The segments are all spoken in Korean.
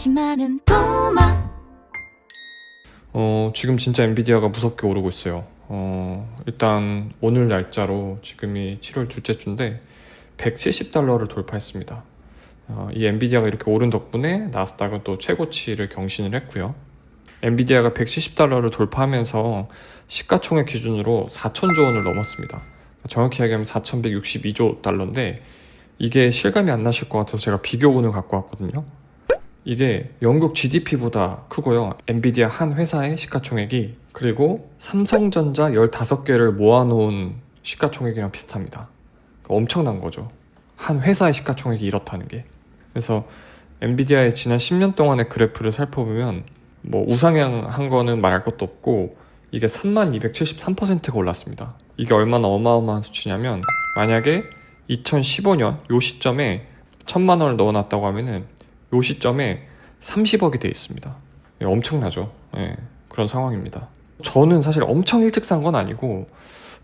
관심 많은 도마 어, 지금 진짜 엔비디아가 무섭게 오르고 있어요. 어, 일단 오늘 날짜로 지금이 7월 둘째 주인데 170달러를 돌파했습니다. 어, 이 엔비디아가 이렇게 오른 덕분에 나스닥은 또 최고치를 경신을 했고요. 엔비디아가 170달러를 돌파하면서 시가총액 기준으로 4천조 원을 넘었습니다. 정확히 얘기하면 4,162조 달러인데 이게 실감이 안 나실 것 같아서 제가 비교군을 갖고 왔거든요. 이게 영국 GDP보다 크고요. 엔비디아 한 회사의 시가총액이 그리고 삼성전자 15개를 모아놓은 시가총액이랑 비슷합니다. 그러니까 엄청난 거죠. 한 회사의 시가총액이 이렇다는 게. 그래서 엔비디아의 지난 10년 동안의 그래프를 살펴보면 뭐 우상향한 거는 말할 것도 없고 이게 3273%가 올랐습니다. 이게 얼마나 어마어마한 수치냐면 만약에 2015년 요 시점에 천만 원을 넣어놨다고 하면은 요 시점에 30억이 돼 있습니다. 예, 엄청나죠. 예, 그런 상황입니다. 저는 사실 엄청 일찍 산 건 아니고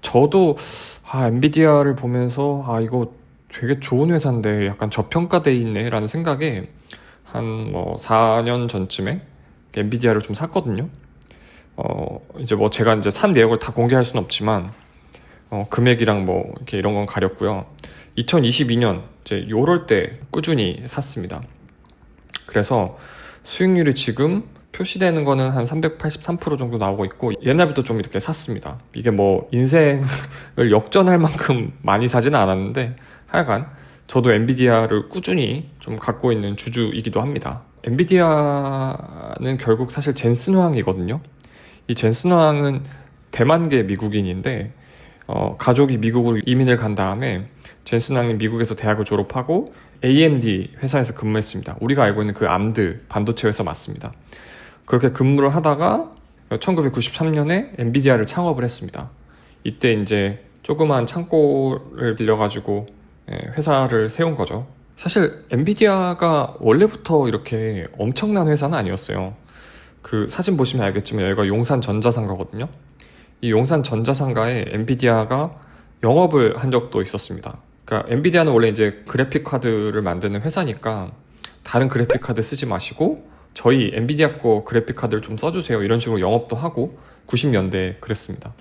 저도 아, 엔비디아를 보면서 아 이거 되게 좋은 회사인데 약간 저평가돼 있네라는 생각에 한 뭐 4년 전쯤에 엔비디아를 좀 샀거든요. 어 이제 뭐 제가 이제 산 내역을 다 공개할 수는 없지만 어, 금액이랑 뭐 이렇게 이런 건 가렸고요. 2022년 이제 요럴 때 꾸준히 샀습니다. 그래서 수익률이 지금 표시되는 거는 한 383% 정도 나오고 있고 옛날부터 좀 이렇게 샀습니다. 이게 뭐 인생을 역전할 만큼 많이 사지는 않았는데 하여간 저도 엔비디아를 꾸준히 좀 갖고 있는 주주이기도 합니다. 엔비디아는 결국 사실 젠슨 황이거든요. 이 젠슨 황은 대만계 미국인인데 어, 가족이 미국으로 이민을 간 다음에 젠슨 황이 미국에서 대학을 졸업하고 AMD 회사에서 근무했습니다. 우리가 알고 있는 그 암드 반도체 회사 맞습니다. 그렇게 근무를 하다가 1993년에 엔비디아를 창업을 했습니다. 이때 이제 조그만 창고를 빌려가지고 예, 회사를 세운 거죠. 사실 엔비디아가 원래부터 이렇게 엄청난 회사는 아니었어요. 그 사진 보시면 알겠지만 여기가 용산 전자상가거든요. 이 용산 전자상가에 엔비디아가 영업을 한 적도 있었습니다. 그러니까 엔비디아는 원래 이제 그래픽 카드를 만드는 회사니까 다른 그래픽 카드 쓰지 마시고 저희 엔비디아 거 그래픽 카드를 좀 써주세요. 이런 식으로 영업도 하고 90년대 그랬습니다.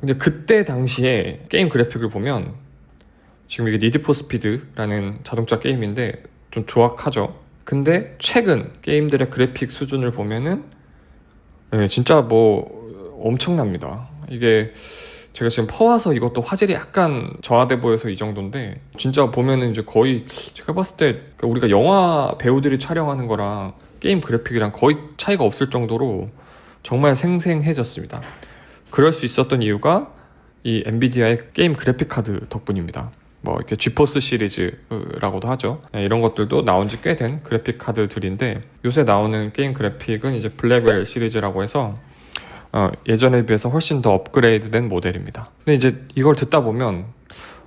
근데 그때 당시에 게임 그래픽을 보면 지금 이게 니드 포 스피드라는 자동차 게임인데 좀 조악하죠. 근데 최근 게임들의 그래픽 수준을 보면은 네, 진짜 뭐 엄청납니다. 이게 제가 지금 퍼와서 이것도 화질이 약간 저하돼 보여서 이 정도인데 진짜 보면은 이제 거의 제가 봤을 때 그러니까 우리가 영화 배우들이 촬영하는 거랑 게임 그래픽이랑 거의 차이가 없을 정도로 정말 생생해졌습니다. 그럴 수 있었던 이유가 이 엔비디아의 게임 그래픽 카드 덕분입니다. 뭐 이렇게 지포스 시리즈라고도 하죠. 네, 이런 것들도 나온 지 꽤 된 그래픽 카드들인데 요새 나오는 게임 그래픽은 이제 블랙웰 시리즈라고 해서 어, 예전에 비해서 훨씬 더 업그레이드된 모델입니다. 근데 이제 이걸 듣다 보면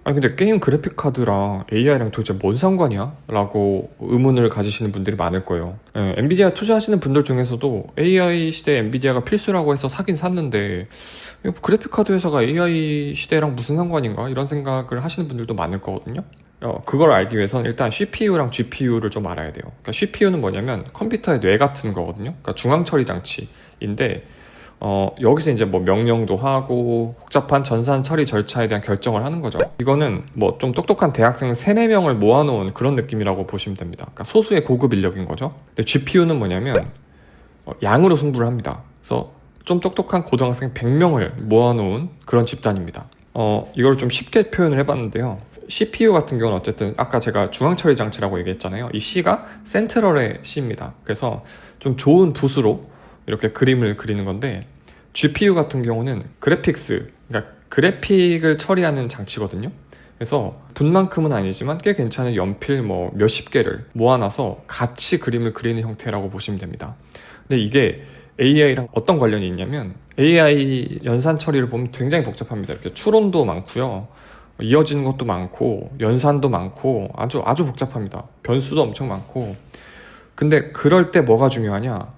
아니 근데 게임 그래픽 카드랑 AI랑 도대체 뭔 상관이야? 라고 의문을 가지시는 분들이 많을 거예요. 예, 엔비디아 투자하시는 분들 중에서도 AI 시대에 엔비디아가 필수라고 해서 사긴 샀는데 그래픽 카드 회사가 AI 시대랑 무슨 상관인가? 이런 생각을 하시는 분들도 많을 거거든요. 어, 그걸 알기 위해서는 일단 CPU랑 GPU를 좀 알아야 돼요. 그러니까 CPU는 뭐냐면 컴퓨터의 뇌 같은 거거든요. 그러니까 중앙 처리 장치인데 어, 여기서 이제 뭐 명령도 하고 복잡한 전산 처리 절차에 대한 결정을 하는 거죠. 이거는 뭐 좀 똑똑한 대학생 3, 4명을 모아놓은 그런 느낌이라고 보시면 됩니다. 그러니까 소수의 고급 인력인 거죠. 근데 GPU는 뭐냐면 어, 양으로 승부를 합니다. 그래서 좀 똑똑한 고등학생 100명을 모아놓은 그런 집단입니다. 어, 이걸 좀 쉽게 표현을 해봤는데요. CPU 같은 경우는 어쨌든 아까 제가 중앙 처리 장치라고 얘기했잖아요. 이 C가 센트럴의 C입니다. 그래서 좀 좋은 붓으로 이렇게 그림을 그리는 건데 GPU 같은 경우는 그래픽스, 그러니까 그래픽을 처리하는 장치거든요. 그래서 분만큼은 아니지만 꽤 괜찮은 연필 뭐 몇십 개를 모아놔서 같이 그림을 그리는 형태라고 보시면 됩니다. 근데 이게 AI랑 어떤 관련이 있냐면 AI 연산 처리를 보면 굉장히 복잡합니다. 이렇게 추론도 많고요. 이어지는 것도 많고 연산도 많고 아주 아주 복잡합니다. 변수도 엄청 많고. 근데 그럴 때 뭐가 중요하냐?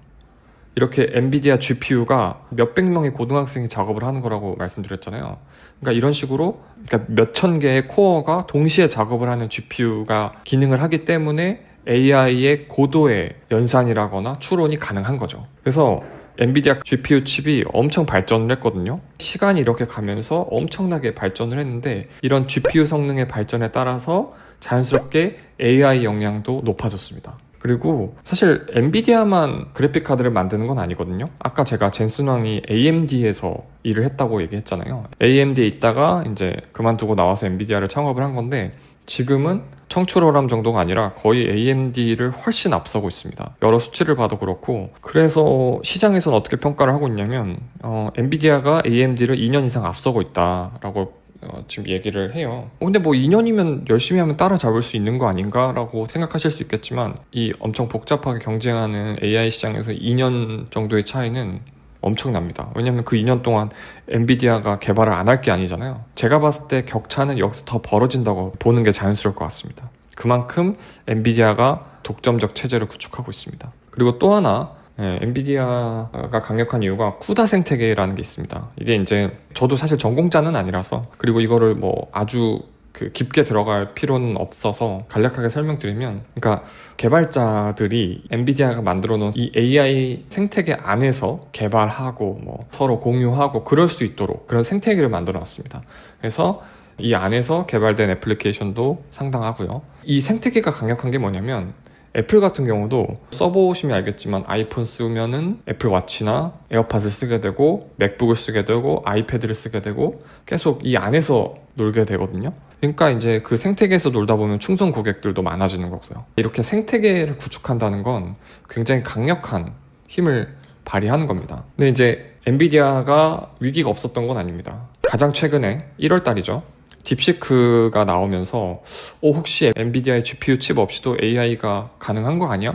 이렇게 엔비디아 GPU가 몇백 명의 고등학생이 작업을 하는 거라고 말씀드렸잖아요. 그러니까 이런 식으로 그러니까 몇천 개의 코어가 동시에 작업을 하는 GPU가 기능을 하기 때문에 AI의 고도의 연산이라거나 추론이 가능한 거죠. 그래서 엔비디아 GPU 칩이 엄청 발전을 했거든요. 시간이 이렇게 가면서 엄청나게 발전을 했는데 이런 GPU 성능의 발전에 따라서 자연스럽게 AI 역량도 높아졌습니다. 그리고 사실 엔비디아만 그래픽 카드를 만드는 건 아니거든요. 아까 제가 젠슨 왕이 AMD에서 일을 했다고 얘기했잖아요. AMD에 있다가 이제 그만두고 나와서 엔비디아를 창업을 한 건데 지금은 청출어람 정도가 아니라 거의 AMD를 훨씬 앞서고 있습니다. 여러 수치를 봐도 그렇고 그래서 시장에서는 어떻게 평가를 하고 있냐면 어, 엔비디아가 AMD를 2년 이상 앞서고 있다라고 어, 지금 얘기를 해요. 어, 근데 뭐 2년이면 열심히 하면 따라잡을 수 있는 거 아닌가라고 생각하실 수 있겠지만 이 엄청 복잡하게 경쟁하는 AI 시장에서 2년 정도의 차이는 엄청납니다. 왜냐하면 그 2년 동안 엔비디아가 개발을 안 할 게 아니잖아요. 제가 봤을 때 격차는 여기서 더 벌어진다고 보는 게 자연스러울 것 같습니다. 그만큼 엔비디아가 독점적 체제를 구축하고 있습니다. 그리고 또 하나 예, 엔비디아가 강력한 이유가 쿠다 생태계라는 게 있습니다. 이게 이제 저도 사실 전공자는 아니라서 그리고 이거를 뭐 아주 그 깊게 들어갈 필요는 없어서 간략하게 설명드리면 그러니까 개발자들이 엔비디아가 만들어 놓은 이 AI 생태계 안에서 개발하고 뭐 서로 공유하고 그럴 수 있도록 그런 생태계를 만들어 놨습니다. 그래서 이 안에서 개발된 애플리케이션도 상당하고요. 이 생태계가 강력한 게 뭐냐면 애플 같은 경우도 써보시면 알겠지만 아이폰 쓰면은 애플 워치나 에어팟을 쓰게 되고 맥북을 쓰게 되고 아이패드를 쓰게 되고 계속 이 안에서 놀게 되거든요. 그러니까 이제 그 생태계에서 놀다 보면 충성 고객들도 많아지는 거고요. 이렇게 생태계를 구축한다는 건 굉장히 강력한 힘을 발휘하는 겁니다. 근데 이제 엔비디아가 위기가 없었던 건 아닙니다. 가장 최근에 1월 달이죠. 딥시크가 나오면서 어, 혹시 엔비디아의 GPU 칩 없이도 AI가 가능한 거 아니야?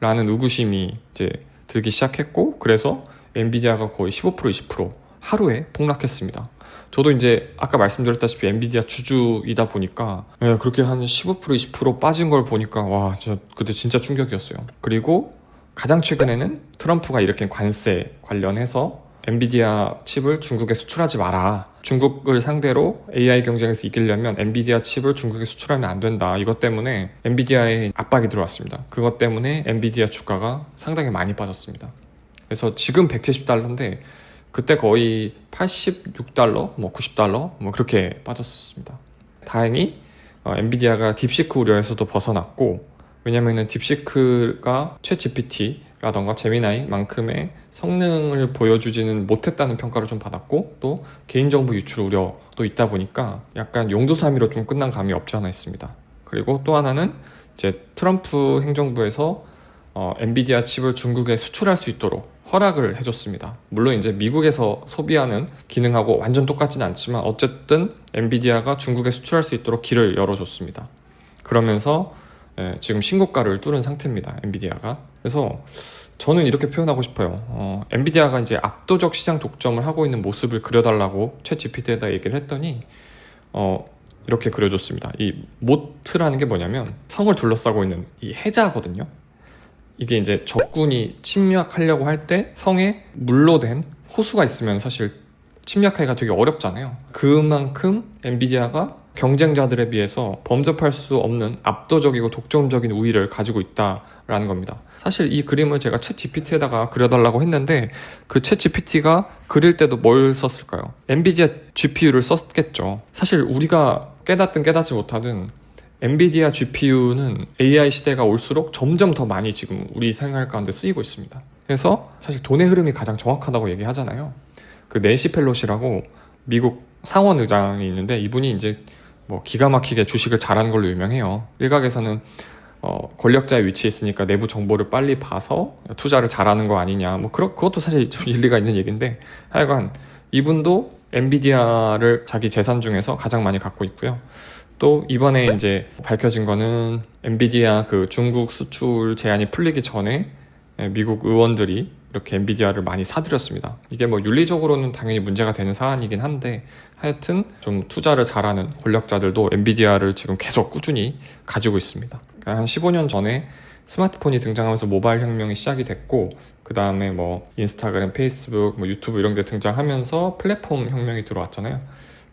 라는 의구심이 이제 들기 시작했고 그래서 엔비디아가 거의 15% 20% 하루에 폭락했습니다. 저도 이제 아까 말씀드렸다시피 엔비디아 주주이다 보니까 예, 그렇게 한 15% 20% 빠진 걸 보니까 와 진짜 그때 진짜 충격이었어요. 그리고 가장 최근에는 트럼프가 이렇게 관세 관련해서 엔비디아 칩을 중국에 수출하지 마라. 중국을 상대로 AI 경쟁에서 이기려면 엔비디아 칩을 중국에 수출하면 안 된다. 이것 때문에 엔비디아에 압박이 들어왔습니다. 그것 때문에 엔비디아 주가가 상당히 많이 빠졌습니다. 그래서 지금 170달러인데 그때 거의 86달러, 뭐 90달러, 뭐 그렇게 빠졌습니다. 다행히 어, 엔비디아가 딥시크 우려에서도 벗어났고 왜냐면은 딥시크가 최 GPT 라던가 제미나이만큼의 성능을 보여주지는 못했다는 평가를 좀 받았고 또 개인정보 유출 우려도 있다 보니까 약간 용두사미로 좀 끝난 감이 없지 않아 있습니다. 그리고 또 하나는 이제 트럼프 행정부에서 어, 엔비디아 칩을 중국에 수출할 수 있도록 허락을 해줬습니다. 물론 이제 미국에서 소비하는 기능하고 완전 똑같지는 않지만 어쨌든 엔비디아가 중국에 수출할 수 있도록 길을 열어줬습니다. 그러면서 예, 지금 신고가를 뚫은 상태입니다. 엔비디아가. 그래서 저는 이렇게 표현하고 싶어요. 어, 엔비디아가 이제 압도적 시장 독점을 하고 있는 모습을 그려달라고 최 GPT에다 얘기를 했더니 어, 이렇게 그려줬습니다. 이 모트라는 게 뭐냐면 성을 둘러싸고 있는 이 해자거든요. 이게 이제 적군이 침략하려고 할 때 성에 물로 된 호수가 있으면 사실 침략하기가 되게 어렵잖아요. 그만큼 엔비디아가 경쟁자들에 비해서 범접할 수 없는 압도적이고 독점적인 우위를 가지고 있다라는 겁니다. 사실 이 그림을 제가 챗 GPT에다가 그려달라고 했는데 그챗 GPT가 그릴 때도 뭘 썼을까요? 엔비디아 GPU를 썼겠죠. 사실 우리가 깨닫든 깨닫지 못하든 엔비디아 GPU는 AI 시대가 올수록 점점 더 많이 지금 우리 생활 가운데 쓰이고 있습니다. 그래서 사실 돈의 흐름이 가장 정확하다고 얘기하잖아요. 그 낸시 펠로시라고 미국 상원 의장이 있는데 이분이 이제 뭐 기가 막히게 주식을 잘하는 걸로 유명해요. 일각에서는 어, 권력자의 위치에 있으니까 내부 정보를 빨리 봐서 투자를 잘하는 거 아니냐. 뭐 그런 그것도 사실 좀 일리가 있는 얘기인데 하여간 이분도 엔비디아를 자기 재산 중에서 가장 많이 갖고 있고요. 또 이번에 이제 밝혀진 거는 엔비디아 그 중국 수출 제한이 풀리기 전에 미국 의원들이 이렇게 엔비디아를 많이 사들였습니다. 이게 뭐 윤리적으로는 당연히 문제가 되는 사안이긴 한데 하여튼 좀 투자를 잘하는 권력자들도 엔비디아를 지금 계속 꾸준히 가지고 있습니다. 그러니까 한 15년 전에 스마트폰이 등장하면서 모바일 혁명이 시작이 됐고 그 다음에 뭐 인스타그램, 페이스북, 뭐 유튜브 이런 게 등장하면서 플랫폼 혁명이 들어왔잖아요.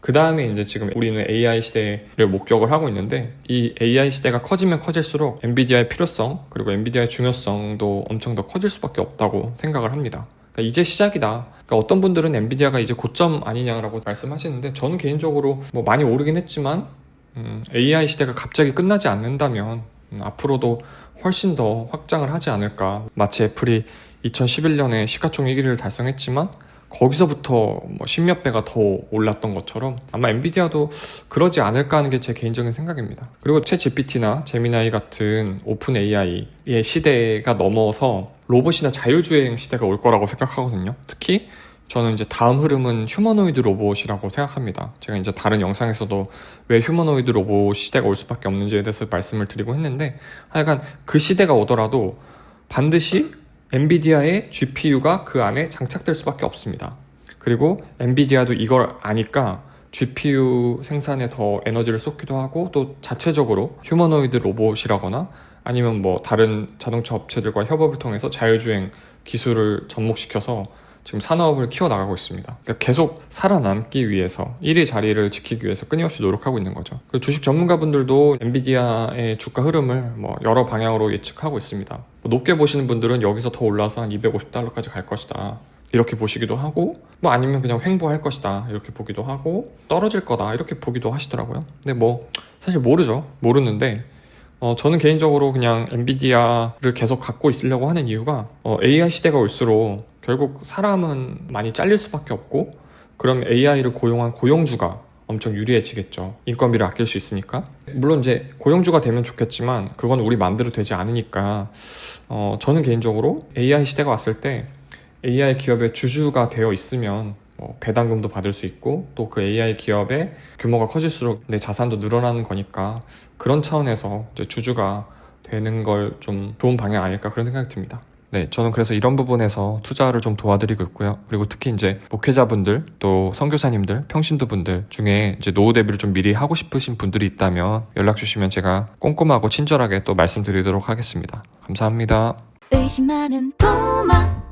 그 다음에 이제 지금 우리는 AI 시대를 목격을 하고 있는데 이 AI 시대가 커지면 커질수록 엔비디아의 필요성 그리고 엔비디아의 중요성도 엄청 더 커질 수밖에 없다고 생각을 합니다. 그러니까 이제 시작이다. 그러니까 어떤 분들은 엔비디아가 이제 고점 아니냐라고 말씀하시는데 저는 개인적으로 뭐 많이 오르긴 했지만 음, AI 시대가 갑자기 끝나지 않는다면 음, 앞으로도 훨씬 더 확장을 하지 않을까. 마치 애플이 2011년에 시가총액 1위를 달성했지만 거기서부터 뭐 십몇 배가 더 올랐던 것처럼 아마 엔비디아도 그러지 않을까 하는 게 제 개인적인 생각입니다. 그리고 챗 GPT나 제미나이 같은 오픈 AI의 시대가 넘어서 로봇이나 자율주행 시대가 올 거라고 생각하거든요. 특히 저는 이제 다음 흐름은 휴머노이드 로봇이라고 생각합니다. 제가 이제 다른 영상에서도 왜 휴머노이드 로봇 시대가 올 수밖에 없는지에 대해서 말씀을 드리고 했는데 하여간 그 시대가 오더라도 반드시 엔비디아의 GPU가 그 안에 장착될 수밖에 없습니다. 그리고 엔비디아도 이걸 아니까 GPU 생산에 더 에너지를 쏟기도 하고 또 자체적으로 휴머노이드 로봇이라거나 아니면 뭐 다른 자동차 업체들과 협업을 통해서 자율주행 기술을 접목시켜서 지금 산업을 키워나가고 있습니다. 그러니까 계속 살아남기 위해서 1위 자리를 지키기 위해서 끊임없이 노력하고 있는 거죠. 그 주식 전문가분들도 엔비디아의 주가 흐름을 뭐 여러 방향으로 예측하고 있습니다. 뭐 높게 보시는 분들은 여기서 더 올라서 한 250달러까지 갈 것이다. 이렇게 보시기도 하고 뭐 아니면 그냥 횡보할 것이다 이렇게 보기도 하고 떨어질 거다 이렇게 보기도 하시더라고요. 근데 뭐 사실 모르죠. 모르는데 어, 저는 개인적으로 그냥 엔비디아를 계속 갖고 있으려고 하는 이유가 어, AI 시대가 올수록 결국 사람은 많이 잘릴 수밖에 없고 그럼 AI를 고용한 고용주가 엄청 유리해지겠죠. 인건비를 아낄 수 있으니까. 물론 이제 고용주가 되면 좋겠지만 그건 우리 마음대로 되지 않으니까 어, 저는 개인적으로 AI 시대가 왔을 때 AI 기업의 주주가 되어 있으면 뭐 배당금도 받을 수 있고 또 그 AI 기업의 규모가 커질수록 내 자산도 늘어나는 거니까 그런 차원에서 주주가 되는 걸 좀 좋은 방향 아닐까 그런 생각이 듭니다. 네, 저는 그래서 이런 부분에서 투자를 좀 도와드리고 있고요. 그리고 특히 이제 목회자분들, 또 선교사님들, 평신도분들 중에 이제 노후 대비를 좀 미리 하고 싶으신 분들이 있다면 연락 주시면 제가 꼼꼼하고 친절하게 또 말씀드리도록 하겠습니다. 감사합니다. 의심 많은 토마